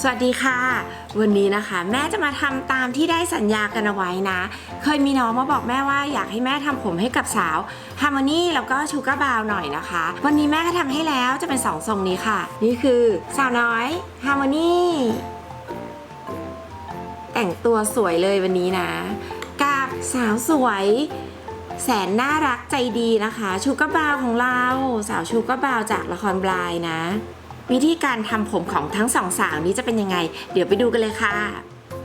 สวัสดีค่ะ วันนี้นะคะ แม่จะมาทำตามที่ได้สัญญากันเอาไว้นะ เคยมีน้องมาบอกแม่ว่าอยากให้แม่ทำผมให้กับสาวฮาร์โมนีแล้วก็ชูการ์บาวหน่อยนะคะ วันนี้แม่ก็ทำให้แล้วจะเป็นสองทรงนี้ค่ะ นี่คือสาวน้อยฮาร์โมนีแต่งตัวสวยเลยวันนี้นะกับสาวสวยแสนน่ารักใจดีนะคะ ชูการ์บาวของเรา สาวชูการ์บาวจากละครบลายนะ วิธีการทำผมของทั้งสองสาวนี้จะเป็นยังไง เดี๋ยวไปดูกันเลยค่ะ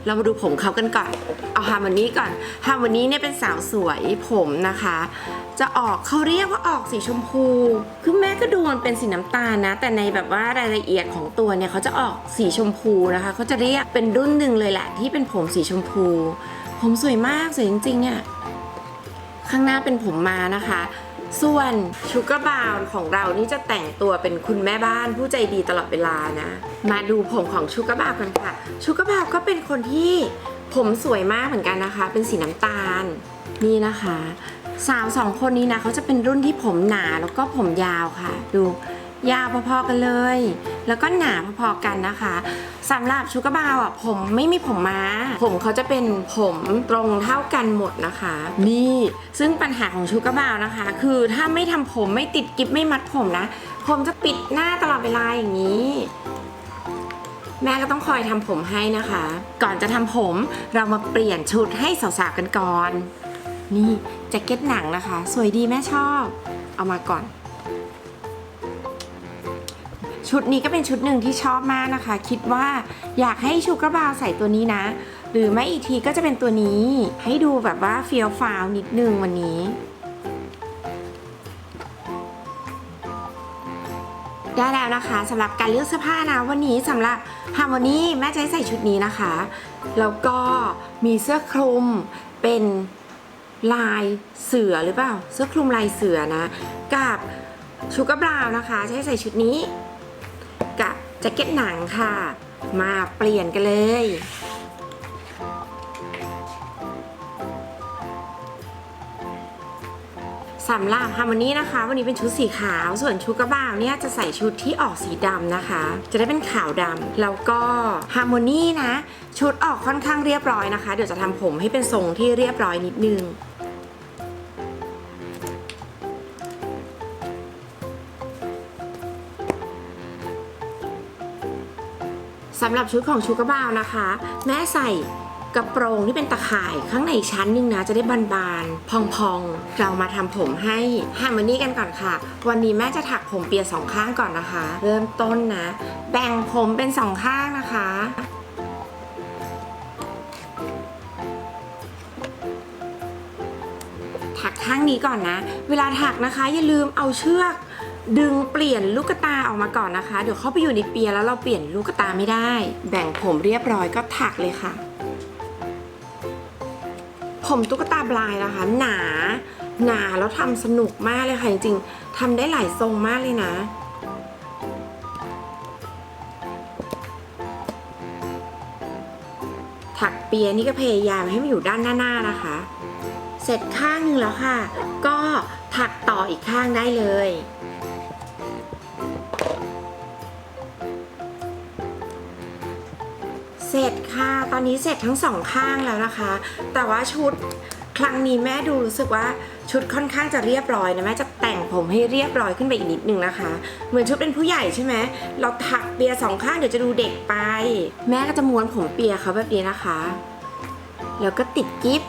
เรามาดูผมเขากันก่อน เอาฮาร์โมนีก่อนฮาร์โมนีเนี่ยเป็นสาวสวยผมนะคะ จะออกเขาเรียกว่าออกสีชมพู คือแม่ก็ดูมันเป็นสีน้ำตาลนะ แต่ในแบบว่ารายละเอียดของตัวเนี่ยเขาจะออกสีชมพูนะคะเขาจะเรียกเป็นรุ่นหนึ่งเลยแหละที่เป็นผมสีชมพู ผมสวยมากสวยจริงๆเนี่ยข้างหน้าเป็นผมมานะคะ ส่วนชูกบาวของเรานี่จะแต่งตัวเป็นคุณแม่บ้านผู้ใจดีตลอดเวลานะ มาดูผมของชูกบาวกันค่ะ ชูกบาวก็เป็นคนที่ผมสวยมากเหมือนกันนะคะ เป็นสีน้ำตาล นี่นะคะ สาวสองคนนี้นะเขาจะเป็นรุ่นที่ผมหนาแล้วก็ผมยาวค่ะ ดู ยาวพอๆกันเลย แล้วก็หนาพอๆกันนะคะสำหรับชูการ์บาวอะผมไม่มีผมม้า ผมเขาจะเป็นผมตรงเท่ากันหมดนะคะ นี่ซึ่งปัญหาของชูการ์บาวนะคะ คือถ้าไม่ทำผมไม่ติดกิ๊บไม่มัดผมนะ ผมจะปิดหน้าตลอดเวลาอย่างนี้แม่ก็ต้องคอยทำผมให้นะคะ ก่อนจะทำผมเรามาเปลี่ยนชุดให้สาวๆกันก่อน นี่แจ็คเก็ตหนังนะคะ สวยดีแม่ชอบ เอามาก่อน ชุดนี้ก็เป็นชุดหนึ่งที่ชอบมากนะคะ คิดว่าอยากให้ชูกระบาวใส่ตัวนี้นะ หรือไม่อีกทีก็จะเป็นตัวนี้ ให้ดูแบบว่าเฟี้ยวฟ้าวนิดนึงวันนี้ ได้แล้วนะคะสำหรับการเลือกเสื้อผ้านะวันนี้สำหรับฮาร์โมนีแม่จะให้ใส่ชุดนี้นะคะ แล้วก็มีเสื้อคลุมเป็นลายเสือหรือเปล่า เสื้อคลุมลายเสือนะ กับชูกร์บราวนะคะให้ใส่ชุดนี้ แจ็คเก็ตหนังค่ะ มาเปลี่ยนกันเลย สำหรับฮาร์โมนีนะคะ วันนี้เป็นชุดสีขาว ส่วนชูกระบ่าวเนี่ยจะใส่ชุดที่ออกสีดำนะคะ จะได้เป็นขาวดำแล้วก็ฮาร์โมนีนะ ชุดออกค่อนข้างเรียบร้อยนะคะ เดี๋ยวจะทำผมให้เป็นทรงที่เรียบร้อยนิดนึง สำหรับชุดของชูกระบาวนะคะ แม่ใส่กระโปรงที่เป็นตะข่ายข้างในชั้นหนึ่งนะจะได้บานๆพองๆ เรามาทำผมให้ฮาร์โมนีกันก่อนค่ะ วันนี้แม่จะถักผมเปียสองข้างก่อนนะคะ เริ่มต้นนะ แบ่งผมเป็นสองข้างนะคะ ถักข้างนี้ก่อนนะ เวลาถักนะคะอย่าลืมเอาเชือก ดึงเปลี่ยนลูกตาออกมาก่อนนะคะ เดี๋ยวเข้าไปอยู่ในเปียแล้วเราเปลี่ยนลูกตาไม่ได้ แบ่งผมเรียบร้อยก็ถักเลยค่ะ ผมตุ๊กตาบลายนะคะ หนาหนาแล้วทำสนุกมากเลยค่ะจริงๆทำได้หลายทรงมากเลยนะถักเปียนี่ก็พยายามให้มันอยู่ด้านหน้าๆนะคะ เสร็จข้างหนึงแล้วค่ะ ก็ถักต่ออีกข้างได้เลย เสร็จค่ะ ตอนนี้เสร็จทั้งสองข้างแล้วนะคะ แต่ว่าชุดครั้งนี้แม่ดูรู้สึกว่าชุดค่อนข้างจะเรียบร้อยนะแม่จะแต่งผมให้เรียบร้อยขึ้นไปอีกนิดนึงนะคะ เหมือนชุดเป็นผู้ใหญ่ใช่ไหมเราถักเปียสองข้างเดี๋ยวจะดูเด็กไป แม่ก็จะม้วนผมเปียเขาแบบนี้นะคะ แล้วก็ติดกิ๊บ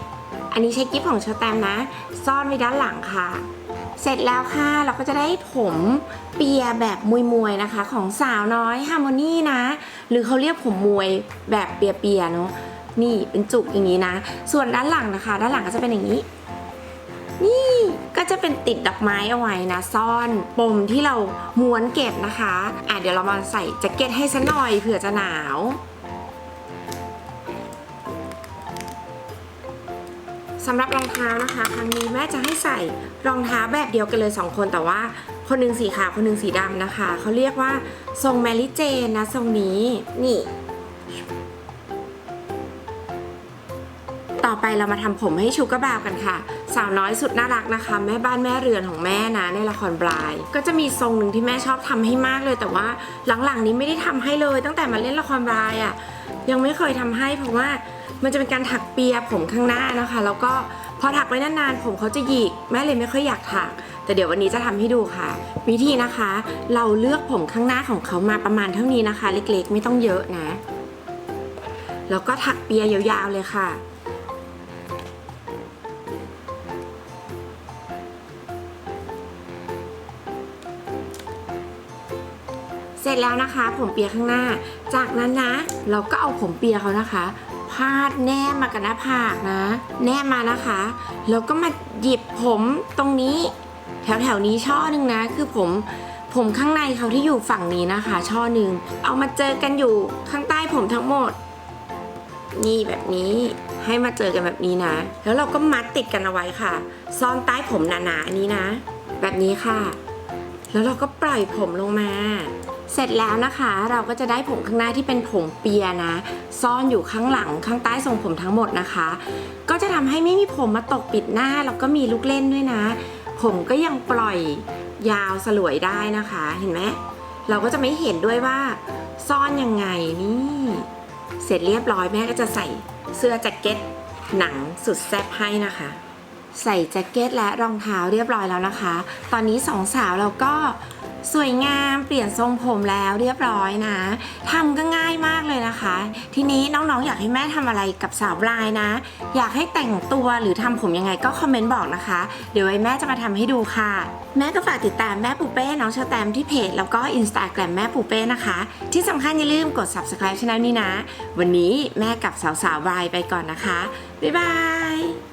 อันนี้ใช้กิ๊บของชอแตมนะ ซ่อนไว้ด้านหลังค่ะ เสร็จแล้วค่ะ เราก็จะได้ผมเปียแบบมวยๆนะคะ ของสาวน้อยฮาร์โมนีนะ หรือเขาเรียกผมมวยแบบเปียๆเนาะนี่เป็นจุกอย่างนี้นะ ส่วนด้านหลังนะคะ ด้านหลังก็จะเป็นอย่างนี้ นี่ก็จะเป็นติดดอกไม้เอาไว้นะ ซ่อนปมที่เราม้วนเก็บนะคะ อะเดี๋ยวเรามาใส่แจ็คเก็ตให้ซะหน่อยเผื่อจะหนาว สำหรับรองเท้านะคะ ครั้งนี้แม่จะให้ใส่รองเท้าแบบเดียวกันเลย 2 คนแต่ว่าคนหนึ่งสีขาวคนหนึ่งสีดำนะคะเขาเรียกว่าทรงแมรี่เจนนะทรงนี้นี่ ต่อไปเรามาทำผมให้ชูกระบาวกันค่ะ สาวน้อยสุดน่ารักนะคะ แม่บ้านแม่เรือนของแม่นะในละครบลาย ก็จะมีทรงหนึ่งที่แม่ชอบทำให้มากเลย แต่ว่าหลังๆนี้ไม่ได้ทำให้เลย ตั้งแต่มาเล่นละครบลายอะ่ะยังไม่เคยทำให้เพราะว่า มันจะเป็นการถักเปียผมข้างหน้านะคะ แล้วก็พอถักไว้นานๆผมเขาจะหยิกแม่เลยไม่ค่อยอยากถัก แต่เดี๋ยววันนี้จะทำให้ดูค่ะ วิธีนะคะ เราเลือกผมข้างหน้าของเขามาประมาณเท่านี้นะคะ เล็กๆ ไม่ต้องเยอะนะ แล้วก็ถักเปียยาวๆเลยค่ะเสร็จแล้วนะคะ ผมเปียข้างหน้า จากนั้นนะ เราก็เอาผมเปียเขานะคะ พาดแนบมากับหน้าผากนะ แนบมานะคะ แล้วก็มาหยิบผมตรงนี้ แถวแถวนี้ช่อหนึ่งนะ คือผมผมข้างในเขาที่อยู่ฝั่งนี้นะคะ ช่อหนึ่งเอามาเจอกันอยู่ข้างใต้ผมทั้งหมด นี่แบบนี้ให้มาเจอกันแบบนี้นะ แล้วเราก็มัดติดกันเอาไว้ค่ะ ซ่อนใต้ผมหนาๆอันนี้นะ แบบนี้ค่ะ แล้วเราก็ปล่อยผมลงมา เสร็จแล้วนะคะเราก็จะได้ผมข้างหน้าที่เป็นผมเปียนะ ซ่อนอยู่ข้างหลังข้างใต้ทรงผมทั้งหมดนะคะ ก็จะทำให้ไม่มีผมมาตกปิดหน้าแล้วก็มีลูกเล่นด้วยนะ ผมก็ยังปล่อยยาวสลวยได้นะคะเห็นไหมเราก็จะไม่เห็นด้วยว่าซ่อนยังไงนี่ เสร็จเรียบร้อยแม่ก็จะใส่เสื้อแจ็คเก็ตหนังสุดแซ่บให้นะคะ ใส่แจ็คเก็ตและรองเท้าเรียบร้อยแล้วนะคะ ตอนนี้สองสาวเราก็ สวยงามเปลี่ยนทรงผมแล้วเรียบร้อยนะทำก็ง่ายมากเลยนะคะ ทีนี้น้องๆอยากให้แม่ทำอะไรกับสาวลายนะ อยากให้แต่งตัวหรือทำผมยังไงก็คอมเมนต์บอกนะคะ เดี๋ยวไว้แม่จะมาทำให้ดูค่ะ แม่ก็ฝากติดตามแม่ปูเป้น้องเชอแตมที่เพจแล้วก็อินสตาแกรมแม่ปูเป้นะคะ ที่สำคัญอย่าลืมกด subscribe ช่องนี้นะ วันนี้แม่กับสาวๆบลายไปก่อนนะคะบ๊ายบาย